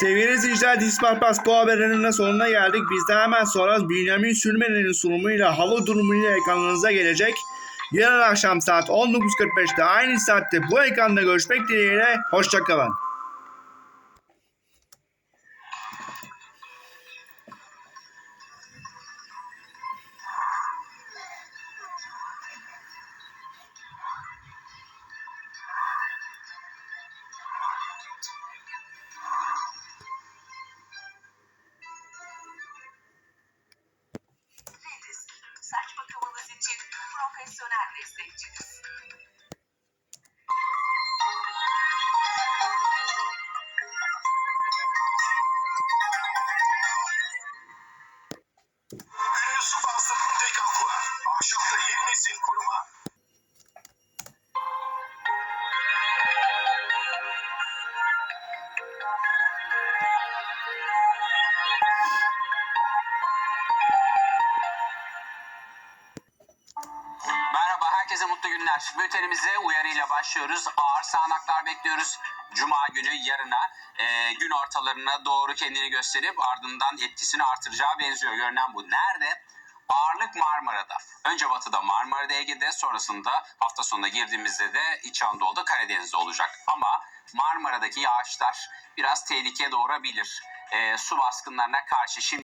Sevgili izleyiciler Dismal Pas bu haberinin sonuna geldik. Bizden hemen sonra Bünyamin Sürmen'in sunumuyla hava durumuyla ekranınıza gelecek. Yarın akşam saat 19.45'te aynı saatte bu ekranda görüşmek dileğiyle. Hoşçakalın. adicionar ingredientes. Merhaba, herkese mutlu günler. Bültenimize uyarıyla başlıyoruz. Ağır sağanaklar bekliyoruz. Cuma günü yarına e, gün ortalarına doğru kendini gösterip ardından etkisini artıracağı benziyor. Görünen bu. Nerede? Ağırlık Marmara'da. Önce batıda Marmara'da Ege'de sonrasında hafta sonuna girdiğimizde de İç Anadolu'da Karadeniz'de olacak. Ama Marmara'daki yağışlar biraz tehlike doğurabilir. E, su baskınlarına karşı şimdi